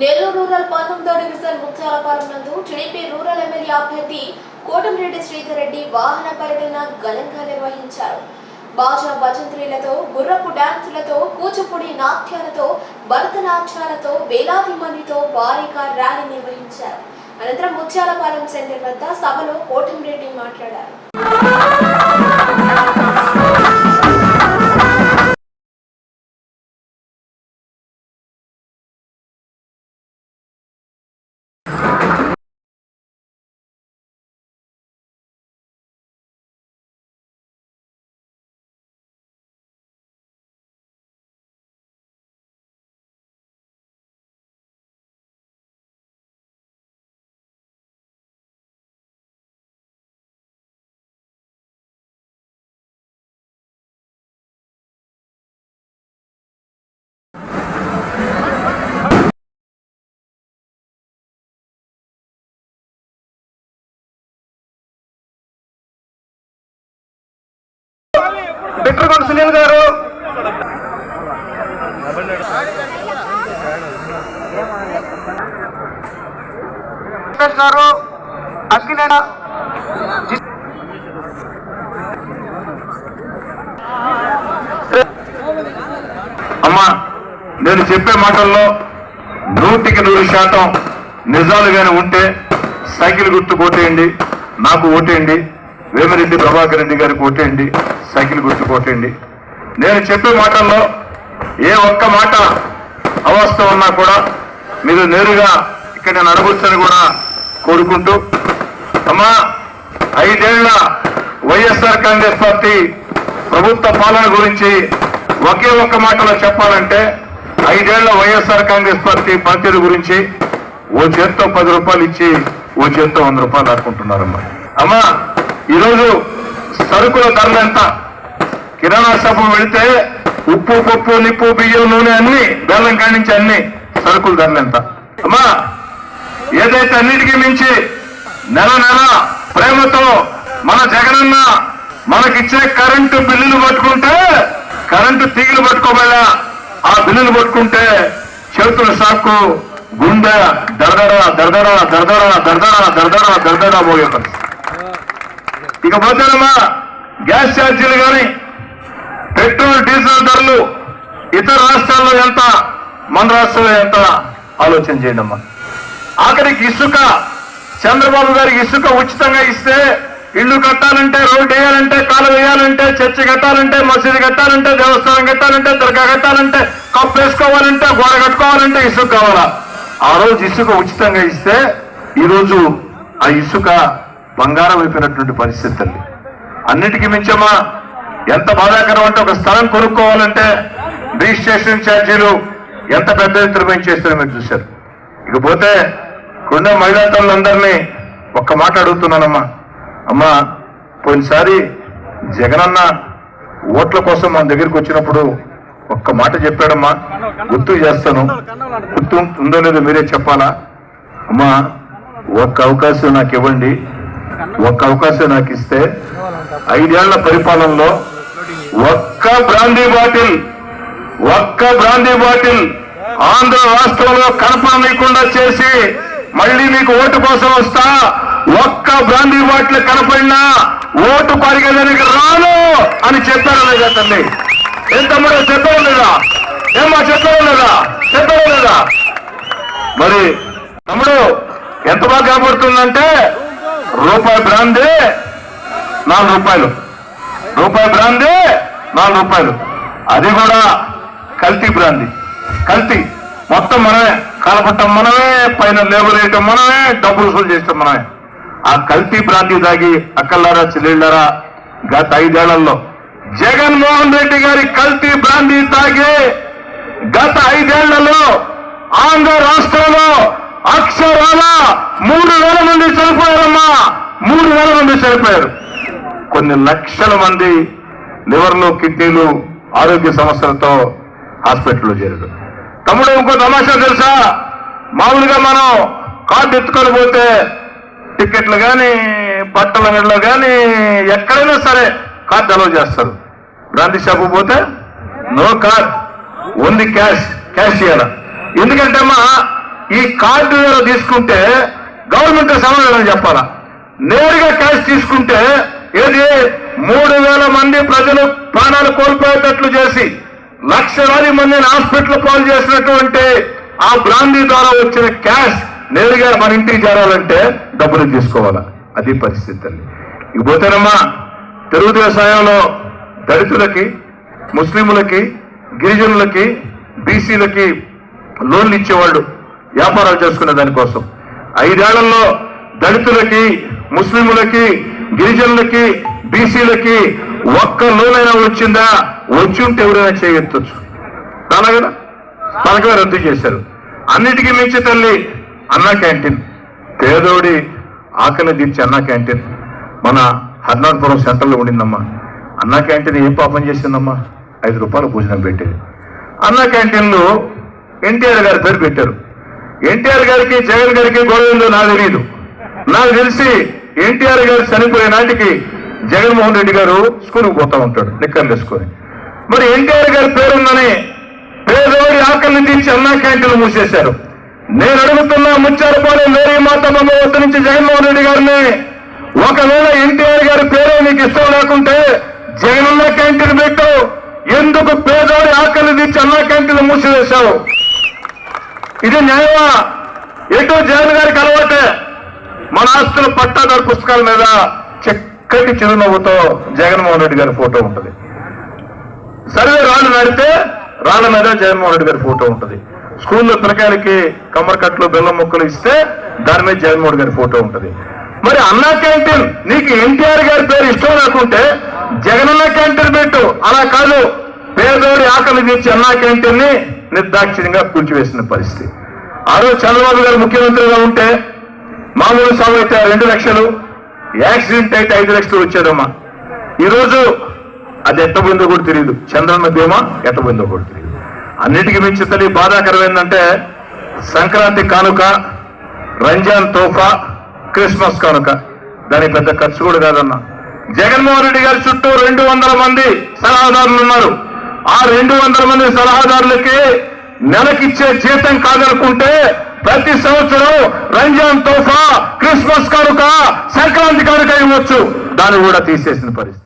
Nellore rural పంతొమ్మిదో division Mutyalapalem నందు TDP rural MLA అభ్యర్థి కోటమిరెడ్డి శ్రీధర్ రెడ్డి వాహన పర్యటన ఘనంగా నిర్వహించారు. బాజా భజంత్రీలతో గుర్రపు డాన్సులతో కూచిపూడి నాట్యాలతో భరతనాట్యాలతో వేలాది మందితో భారీగా ర్యాలీ నిర్వహించారు. అనంతరం ముత్యాలపాలెం సెంటర్ వద్ద సభలో కోటమిరెడ్డి మాట్లాడారు. బిట్రగొండ సునీల్ గారు. గారు అశ్వినేన? అమ్మా నేను చెప్పే మాటల్లో నూటికి నూరు శాతం నిజాలుగానే ఉంటే సైకిల్ గుర్తు పోటేయండి నాకు ఓటేయండి. వేమిరెడ్డి ప్రభాకర్ రెడ్డి గారు ఓటేయండి సైకిల్ గుర్తు కోటేయండి నేను చెప్పే మాటల్లో ఏ ఒక్క మాట అవస్థ ఉన్నా కూడా మీరు నేరుగా ఇక్కడ నేను అడగొచ్చని కూడా కోరుకుంటూ అమ్మా ఐదేళ్ళ వైఎస్ఆర్ కాంగ్రెస్ పార్టీ ప్రభుత్వ పాలన గురించి ఒకే ఒక్క మాటలో చెప్పాలంటే ఐదేళ్ళ వైఎస్ఆర్ కాంగ్రెస్ పార్టీ పనితీరు గురించి ఓ చేత్తో పది రూపాయలు ఇచ్చి ఓ చేత్తో వంద రూపాయలు ఆడుకుంటున్నారమ్మా. అమ్మా ఈరోజు సరుకుల ధరలు ఎంత? కిరాణా షాపు వెళితే ఉప్పు పప్పు నిప్పు బియ్యం నూనె అన్ని బెల్లం కానించి అన్ని సరుకుల ధరలు ఎంత? అమ్మా ఏదైతే అన్నిటికీ మించి నెల నెల ప్రేమతో మన జగనన్న మనకిచ్చే కరెంటు బిల్లులు పట్టుకుంటే కరెంటు తీగలు పట్టుకోబోయా ఆ బిల్లులు పట్టుకుంటే చేతుల సాకు గుండె దరదర దరదర దరదర దరదర దరదర దరదర పోయే పరిస్థితి. ఇక ఇకపోతేనమ్మా గ్యాస్ ఛార్జీలు కానీ పెట్రోల్ డీజిల్ ధరలు ఇతర రాష్ట్రాల్లో ఎంత మన రాష్ట్రంలో ఎంత? ఆలోచన చేయండి అమ్మా ఆఖరికి ఇసుక చంద్రబాబు గారికి ఇసుక ఉచితంగా ఇస్తే ఇల్లు కట్టాలంటే రోడ్డు వేయాలంటే కాలు వేయాలంటే చర్చి కట్టాలంటే మసీదు కట్టాలంటే దేవస్థానం కట్టాలంటే దర్గా కట్టాలంటే కప్పు వేసుకోవాలంటే గోడ కట్టుకోవాలంటే ఇసుక కావాలా? ఆ రోజు ఇసుక ఉచితంగా ఇస్తే ఈరోజు ఆ ఇసుక బంగారం అయిపోయినటువంటి పరిస్థితి తల్లి. అన్నిటికీ మించమ్మా ఎంత బాధాకరం అంటే ఒక స్థలం కొనుక్కోవాలంటే రిజిస్ట్రేషన్ ఛార్జీలు ఎంత పెద్ద ఎత్తున పెంచేస్తారో మీరు చూశారు. ఇకపోతే కొండ మహిళా తల్లులందరినీ ఒక్క మాట అడుగుతున్నానమ్మా. అమ్మా పోయినసారి జగనన్న ఓట్ల కోసం మన దగ్గరికి వచ్చినప్పుడు ఒక్క మాట చెప్పాడమ్మా. గుర్తు చేస్తాను. గుర్తు ఉందో లేదో మీరే చెప్పాలా? అమ్మా ఒక్క అవకాశం నాకు ఇవ్వండి. ఒక్క అవకాశం నాకు ఇస్తే ఐదేళ్ళ పరిపాలనలో ఒక్క బ్రాందీ బాటిల్ ఒక్క బ్రాందీ బాటిల్ ఆంధ్ర రాష్ట్రంలో కనపడనీయకుండా చేసి మళ్ళీ మీకు ఓటు కోసం వస్తా. ఒక్క బ్రాందీ బాటిల్ కనపడినా ఓటు పరిగెదనికి రాను అని చెప్పారు లేదా తల్లి. ఏం తమ్ముడు చెప్పడం లేదా? ఏమా చెప్పడం లేదా? చెప్పడం లేదా? మరి తమ్ముడు ఎంత బాగా కనపడుతుందంటే రూపాయి బ్రాందే నాలుగు రూపాయలు. రూపాయి బ్రాంది నాలుగు రూపాయలు. అది కూడా కల్తీ బ్రాందీ కల్తీ. మొత్తం మనమే కలపటం మనమే పైన లేబర్ వేయటం మనమే డబ్బులు వసూలు చేస్తాం మనమే. ఆ కల్తీ బ్రాంతి తాగి అక్కల్లారా చెల్లెళ్ళారా గత ఐదేళ్ళలో జగన్మోహన్ రెడ్డి గారి కల్తీ బ్రాంది తాగి గత ఐదేళ్ళలో ఆంధ్ర రాష్ట్రంలో మూడు వేల మంది చనిపోయారమ్మా. మూడు వేల మంది చనిపోయారు. కొన్ని లక్షల మంది లివర్లు కిడ్నీలు ఆరోగ్య సమస్యలతో హాస్పిటల్లో చేరారు. తమ్ముడు ఇంకో తమాషా తెలుసా? మామూలుగా మనం కార్డు ఎత్తుకొని పోతే టికెట్లు కానీ బట్టల మెడలో కానీ ఎక్కడైనా సరే కార్డు అలౌ చేస్తారు. బ్రాంతి షాపు పోతే no card only cash cash ఇవ్వాలి ఎందుకంటే అమ్మా ఈ కార్డు ద్వారా తీసుకుంటే గవర్నమెంట్ సమాధానం చెప్పాలా? నేరుగా క్యాష్ తీసుకుంటే ఏది? మూడు వేల మంది ప్రజలు ప్రాణాలు కోల్పోయేటట్లు చేసి లక్షలాది మందిని హాస్పిటల్ పాలు చేసినటువంటి ఆ బ్రాందీ ద్వారా వచ్చిన క్యాష్ నేరుగా మన ఇంటికి చేరాలంటే డబ్బులు తీసుకోవాలా? అది పరిస్థితి అండి. ఇకపోతేనమ్మా తెలుగుదేశం హయాంలో దళితులకి ముస్లింలకి గిరిజనులకి బీసీలకి లోన్లు ఇచ్చేవాళ్ళు వ్యాపారాలు చేసుకునే దానికోసం ఐదేళ్ళలో దళితులకి ముస్లింలకి గిరిజనులకి బీసీలకి ఒక్క లోనైనా వచ్చిందా? వచ్చి ఉంటే ఎవరైనా చేయొచ్చు. రానా కదా? పథకం రద్దు చేశారు? అన్నిటికీ మించి తల్లి అన్నా క్యాంటీన్. పేదోడి ఆకలి తీర్చి అన్నా క్యాంటీన్. మన హర్నాథపురం సెంటర్లో ఉండిందమ్మా. అన్నా క్యాంటీన్ ఏం పాపం చేసిందమ్మా? ఐదు రూపాయలు భోజనం పెట్టేది. అన్నా క్యాంటీన్లు ఎన్టీఆర్ గారి పేరు పెట్టారు. ఎన్టీఆర్ గారికి జగన్ గారికి గొడవ ఉందో నాకు తెలియదు నాకు తెలిసి ఎన్టీఆర్ గారు చనిపోయే నాటికి జగన్మోహన్ రెడ్డి గారు స్కూల్కి పోతా ఉంటాడు నిక్కర్లు వేసుకొని. మరి ఎన్టీఆర్ గారి పేరుందని పేదోడి ఆకలిని తీర్చి అన్నా క్యాంటీన్లు మూసేశారు. నేను అడుగుతున్నా ముచ్చారపాలెం మేరీ మాతమ్మ వద్ద నుంచి జగన్మోహన్ రెడ్డి గారిని ఒకవేళ ఎన్టీఆర్ గారి పేరే నీకు ఇష్టం లేకుంటే జగనన్న క్యాంటీన్ పెట్టు. ఎందుకు పేదోడి ఆకలి తీర్చి అన్నా క్యాంటీన్లు మూసివేశావు? ఇది న్యాయమా? ఎటు జగన్ గారికి అలవాటే మన ఆస్తుల పట్టాదారు పుస్తకాల మీద చక్కటి చిరునవ్వుతో జగన్మోహన్ రెడ్డి గారి ఫోటో ఉంటుంది. సర్వే రాళ్ళు నడితే రాళ్ళ మీద జగన్మోహన్ రెడ్డి గారి ఫోటో ఉంటుంది. స్కూల్లో పిల్లకాయలకి కమ్మరకట్లు బెల్లం ముక్కలు ఇస్తే దాని మీద జగన్మోహన్ రెడ్డి గారి ఫోటో ఉంటుంది. మరి అన్నా క్యాంటీన్ నీకు ఎన్టీఆర్ గారి పేరు ఇష్టం లేకుంటే జగనన్న క్యాంటీన్ పెట్టు. అలా కాదు. పేదోడి ఆకలి తీర్చి అన్నా క్యాంటీన్ నిర్దాక్షిణ్యంగా కూల్చివేసిన పరిస్థితి. ఆ రోజు చంద్రబాబు గారు ముఖ్యమంత్రిగా ఉంటే మామూలు సాగు అయితే రెండు లక్షలు యాక్సిడెంట్ అయితే ఐదు లక్షలు వచ్చేదమ్మా. ఈరోజు అది ఎట్ట పోయిందో కూడా తెలియదు చంద్రన్న బీమా ఎట్ట బిందో కూడా తెలియదు అన్నిటికీ మించి తల్లి బాధాకరం ఏంటంటే సంక్రాంతి కానుక రంజాన్ తోఫా క్రిస్మస్ కానుక. దానికి పెద్ద ఖర్చు కూడా కాదన్నా. జగన్మోహన్ రెడ్డి గారి చుట్టూ రెండు వందల మంది సలహాదారులు ఉన్నారు. ఆ రెండు వందల మంది సలహాదారులకి నెలకిచ్చే జీతం కాదనుకుంటే ప్రతి సంవత్సరం రంజాన్ తోఫా క్రిస్మస్ కనుక సంక్రాంతి కనుక ఇవ్వచ్చు. దాన్ని కూడా తీసేసిన పరిస్థితి.